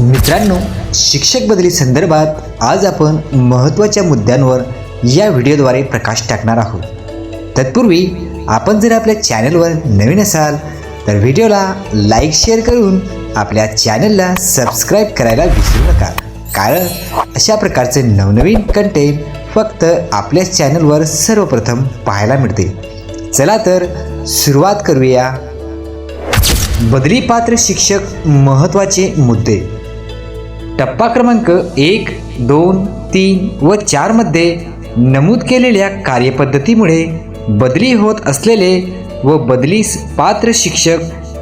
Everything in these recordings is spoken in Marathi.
मित्रांनो शिक्षक बदली संदर्भात आज आपण महत्त्वाच्या मुद्द्यांवर या व्हिडिओद्वारे प्रकाश टाकणार आहोत. तत्पूर्वी आपण जर आपल्या चॅनलवर नवीन असाल तर व्हिडिओला लाईक शेअर करून आपल्या चॅनलला सबस्क्राईब करायला विसरू नका. कारण अशा प्रकारचे नवनवीन कंटेंट फक्त आपल्या चॅनलवर सर्वप्रथम पाहायला मिळते. चला तर सुरुवात करूया. बदली पात्र शिक्षक महत्त्वाचे मुद्दे. टप्पा क्रमांक एक दोन तीन व चारमध्ये नमूद केलेल्या कार्यपद्धतीमुळे बदली होत असलेले व बदलीस पात्र शिक्षक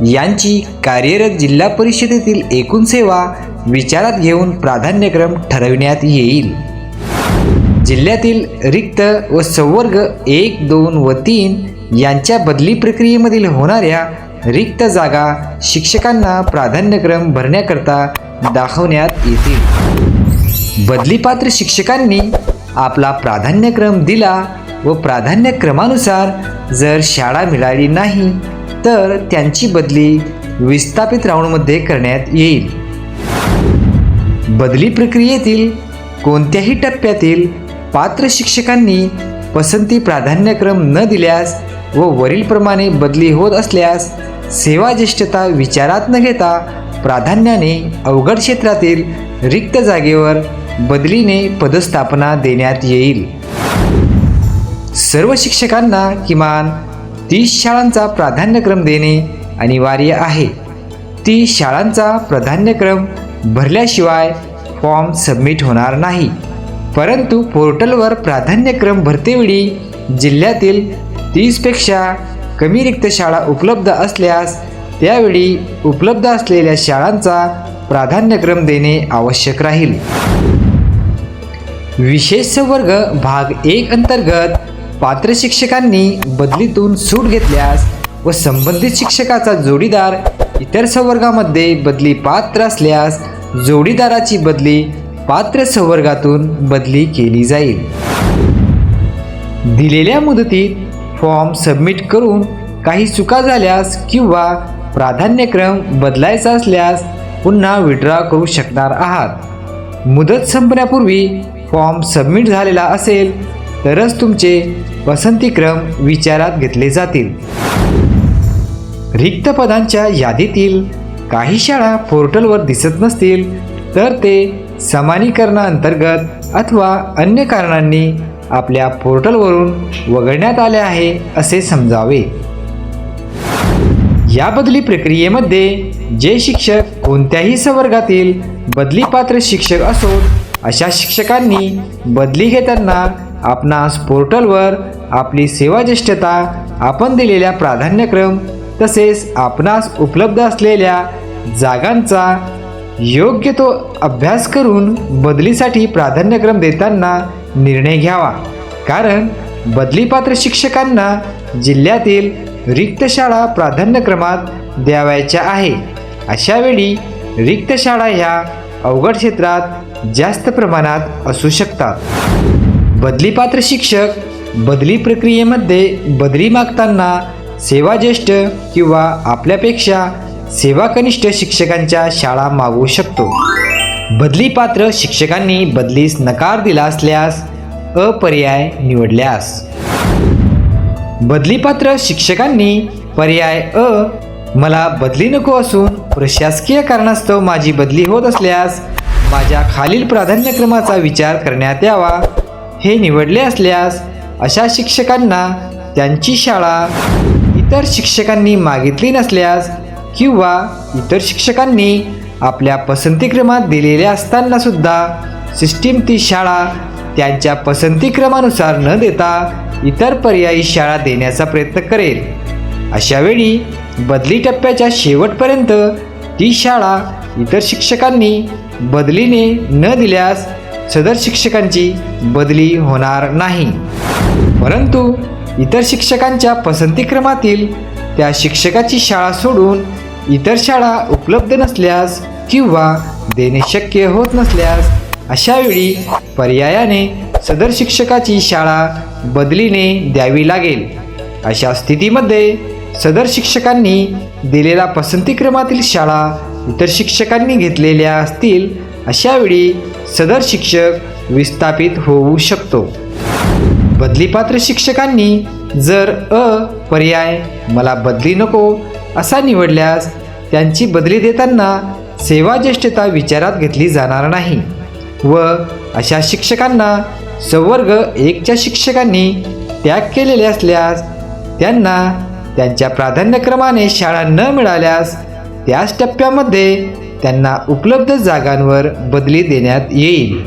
यांची कार्यरत जिल्हा परिषदेतील एकूण सेवा विचारात घेऊन प्राधान्यक्रम ठरविण्यात येईल. जिल्ह्यातील रिक्त व संवर्ग एक दोन व तीन यांच्या बदली प्रक्रियेमधील होणाऱ्या रिक्त जागा शिक्षकांना प्राधान्यक्रम भरण्याकरता दाखवण्यात येतील. बदलीपात्र शिक्षकांनी आपला प्राधान्यक्रम दिला व प्राधान्यक्रमानुसार जर शाळा मिळाली नाही तर त्यांची बदली विस्थापित राऊंडमध्ये करण्यात येईल. बदली प्रक्रियेतील कोणत्याही टप्प्यातील पात्र शिक्षकांनी पसंती प्राधान्यक्रम न दिल्यास व वरीलप्रमाणे बदली होत असल्यास सेवा ज्येष्ठता विचारात न घेता प्राधान्याने अवघड क्षेत्रातील रिक्त जागेवर बदलीने पदस्थापना देण्यात येईल. सर्व शिक्षकांना किमान तीस शाळांचा प्राधान्यक्रम देणे अनिवार्य आहे. ती शाळांचा प्राधान्यक्रम भरल्याशिवाय फॉर्म सबमिट होणार नाही. परंतु पोर्टलवर प्राधान्यक्रम भरतेवेळी जिल्ह्यातील तीसपेक्षा कमी रिक्त शाळा उपलब्ध असल्यास त्यावेळी उपलब्ध असलेल्या शाळांचा प्राधान्यक्रम देणे आवश्यक राहील. विशेष संवर्ग भाग एक अंतर्गत पात्र शिक्षकांनी बदलीतून सूट घेतल्यास व संबंधित शिक्षकाचा जोडीदार इतर संवर्गामध्ये बदली पात्र असल्यास जोडीदाराची बदली पात्र संवर्गातून बदली केली जाईल. दिलेल्या मुदतीत फॉर्म सबमिट करून काही चुका झाल्यास किंवा प्राधान्यक्रम बदलायचा असल्यास पुन्हा विड्रॉ करू शकणार आहात. मुदत संपण्यापूर्वी फॉर्म सबमिट झालेला असेल तरच तुमचे पसंतीक्रम विचारात घेतले जातील. रिक्त पदांच्या यादीतील काही शाळा पोर्टलवर दिसत नसतील तर ते समानीकरणाअंतर्गत अथवा अन्य कारणांनी आपल्या पोर्टलवरून वगळण्यात आले आहे असे समजावे. या बदली प्रक्रियेमध्ये जे शिक्षक कोणत्याही संवर्गातील बदलीपात्र शिक्षक असोत अशा शिक्षकांनी बदली घेताना आपणास पोर्टलवर आपली सेवाज्येष्ठता आपण दिलेल्या प्राधान्यक्रम तसेच आपणास उपलब्ध असलेल्या जागांचा योग्य तो अभ्यास करून बदलीसाठी प्राधान्यक्रम देताना निर्णय घ्यावा. कारण बदलीपात्र शिक्षकांना जिल्ह्यातील रिक्त शाळा प्राधान्यक्रमात द्यावायच्या आहे. अशावेळी रिक्त शाळा ह्या अवघड क्षेत्रात जास्त प्रमाणात असू शकतात. बदलीपात्र शिक्षक बदली प्रक्रियेमध्ये बदली मागताना सेवा ज्येष्ठ किंवा आपल्यापेक्षा सेवा कनिष्ठ शिक्षकांच्या शाळा मागू शकतो. बदली पात्र शिक्षकांनी बदलीस नकार दिला असल्यास अपर्याय निवडल्यास. बदलीपात्र शिक्षकांनी पर्याय अ मला बदली नको असून प्रशासकीय कारणास्तव माझी बदली होत असल्यास माझ्या खालील प्राधान्यक्रमाचा विचार करण्यात यावा. हे निवडले असल्यास अशा शिक्षकांना त्यांची शाळा इतर शिक्षकांनी मागितली नसल्यास किंवा इतर शिक्षकांनी आपल्या पसंतीक्रमात दिलेल्या असताना सुद्धा सिस्टीम ती शाळा त्यांच्या पसंतीक्रमानुसार न देता इतर पर्यायी शाळा देण्याचा प्रयत्न करेल. अशावेळी बदली टप्प्याच्या शेवटपर्यंत ती शाळा इतर शिक्षकांनी बदलीने न दिल्यास सदर शिक्षकांची बदली होणार नाही. परंतु इतर शिक्षकांच्या पसंतीक्रमातील त्या शिक्षकाची शाळा सोडून इतर शाळा उपलब्ध नसल्यास किंवा देणे शक्य होत नसल्यास अशावेळी पर्यायाने सदर शिक्षकाची शाळा बदलीने द्यावी लागेल. अशा स्थितीमध्ये सदर शिक्षकांनी दिलेला पसंतीक्रमातील शाळा इतर शिक्षकांनी घेतलेल्या असतील अशावेळी सदर शिक्षक विस्थापित होऊ शकतो. बदलीपात्र शिक्षकांनी जर अ पर्याय मला बदली नको असा निवडल्यास त्यांची बदली देताना सेवाज्येष्ठता विचारात घेतली जाणार नाही व अशा शिक्षकांना संवर्ग एकच्या शिक्षकांनी त्याग केलेले असल्यास त्यांना त्यांच्या प्राधान्यक्रमाने शाळा न मिळाल्यास त्याच टप्प्यामध्ये त्यांना उपलब्ध जागांवर बदली देण्यात येईल.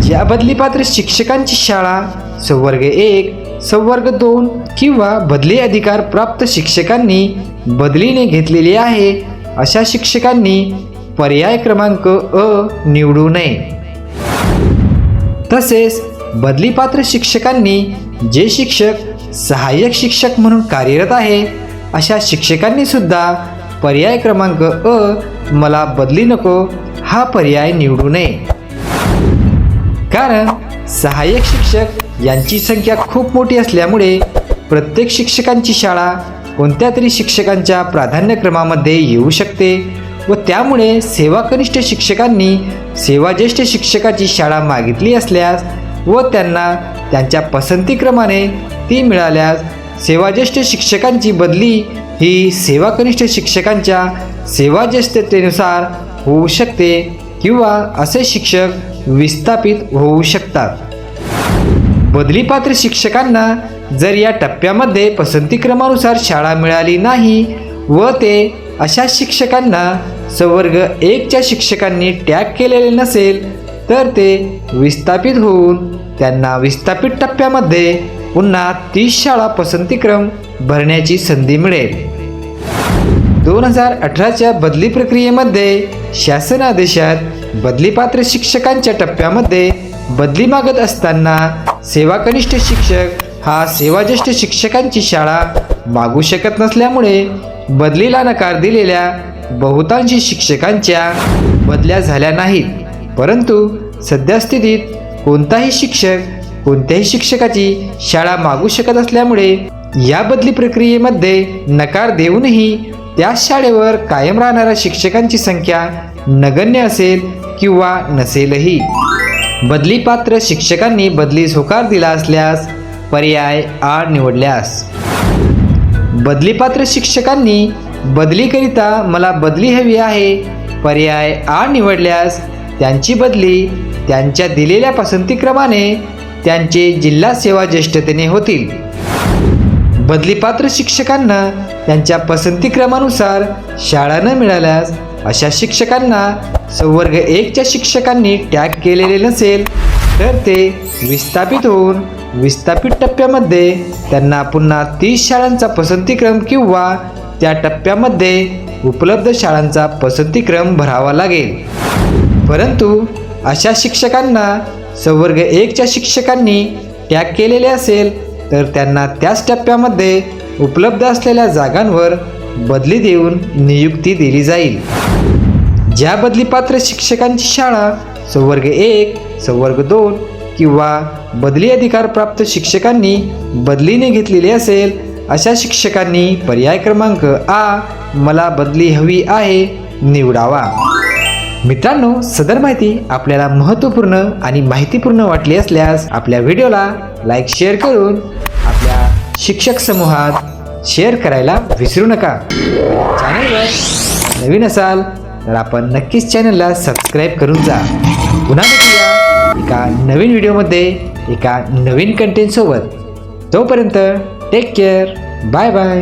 ज्या बदलीपात्र शिक्षकांची शाळा संवर्ग एक संवर्ग दोन किंवा बदली अधिकार प्राप्त शिक्षकांनी बदलीने घेतलेली आहे अशा शिक्षकांनी पर्याय क्रमांक अ निवडू नये. तसेच बदलीपात्र शिक्षकांनी जे शिक्षक सहाय्यक शिक्षक म्हणून कार्यरत आहे अशा शिक्षकांनी सुद्धा पर्याय क्रमांक अ मला बदली नको हा पर्याय निवडू नये. कारण सहाय्यक शिक्षक यांची संख्या खूप मोठी असल्यामुळे प्रत्येक शिक्षकांची शाळा कोणत्या तरी शिक्षकांच्या प्राधान्यक्रमामध्ये येऊ शकते व त्यामुळे सेवाकनिष्ठ शिक्षकांनी सेवाज्येष्ठ शिक्षकाची शाळा मागितली असल्यास व त्यांना त्यांच्या पसंतीक्रमाने ती मिळाल्यास सेवाज्येष्ठ शिक्षकांची बदली ही सेवाकनिष्ठ शिक्षकांच्या सेवाज्येष्ठतेनुसार होऊ शकते किंवा असे शिक्षक विस्थापित होऊ शकतात. बदलीपात्र शिक्षकांना जर या टप्प्यामध्ये पसंतीक्रमानुसार शाळा मिळाली नाही व ते अशा शिक्षकांना संवर्ग एकच्या शिक्षकांनी टॅग केलेले नसेल तर ते विस्थापित होऊन त्यांना विस्थापित टप्प्यामध्ये पुन्हा तीस शाळा पसंतीक्रम भरण्याची संधी मिळेल. दोन हजार अठराच्या बदली प्रक्रियेमध्ये शासन आदेशात बदलीपात्र शिक्षकांच्या टप्प्यामध्ये बदली मागत असताना सेवा कनिष्ठ शिक्षक हा सेवाज्येष्ठ शिक्षकांची शाळा मागू शकत नसल्यामुळे बदलीला नकार दिलेल्या बहुतांशी शिक्षकांच्या बदल्या झाल्या नाहीत. परंतु सद्यस्थितीत कोणताही शिक्षक कोणत्याही शिक्षकाची शाळा मागू शकत असल्यामुळे या बदली प्रक्रियेमध्ये नकार देऊनही त्याच शाळेवर कायम राहणाऱ्या शिक्षकांची संख्या नगण्य असेल किंवा नसेलही. बदलीपात्र शिक्षकांनी बदलीस होकार दिला असल्यास पर्याय आ निवडल्यास. बदलीपात्र शिक्षकांनी बदलीकरिता मला बदली हवी आहे. पर्याय आ निवडल्यास त्यांची बदली त्यांच्या दिलेल्या पसंतीक्रमाने त्यांचे जिल्हा सेवा ज्येष्ठतेने होतील. बदलीपात्र शिक्षकांना त्यांच्या पसंतीक्रमानुसार शाळा न मिळाल्यास अशा शिक्षकांना संवर्ग एकच्या शिक्षकांनी टॅग केलेले नसेल तर ते विस्थापित होऊन विस्थापित टप्प्यामध्ये त्यांना पुन्हा तीस शाळांचा पसंतीक्रम किंवा त्या टप्प्यामध्ये उपलब्ध शाळांचा पसंतीक्रम भरावा लागेल. परंतु अशा शिक्षकांना संवर्ग एकच्या शिक्षकांनी टॅग केलेले असेल तर त्यांना त्याच टप्प्यामध्ये उपलब्ध असलेल्या जागांवर बदली देऊन नियुक्ती दिली जाईल. ज्या बदलीपात्र शिक्षकांची शाळा संवर्ग एक संवर्ग दोन किंवा बदली अधिकार प्राप्त शिक्षकांनी बदलीने घेतलेली असेल अशा शिक्षकांनी पर्याय क्रमांक आ मला बदली हवी आहे निवडावा. मित्रांनो सदर माहिती आपल्याला महत्त्वपूर्ण आणि माहितीपूर्ण वाटली असल्यास आपल्या व्हिडिओला लाईक शेअर करून आपल्या शिक्षक समूहात शेअर करायला विसरू नका. चॅनलवर नवीन असाल तर आपण नक्कीच चॅनलला सबस्क्राईब करून जा. पुन्हा एका नवीन व्हिडिओमध्ये एका नवीन कंटेंटसोबत तोपर्यंत टेक केअर बाय बाय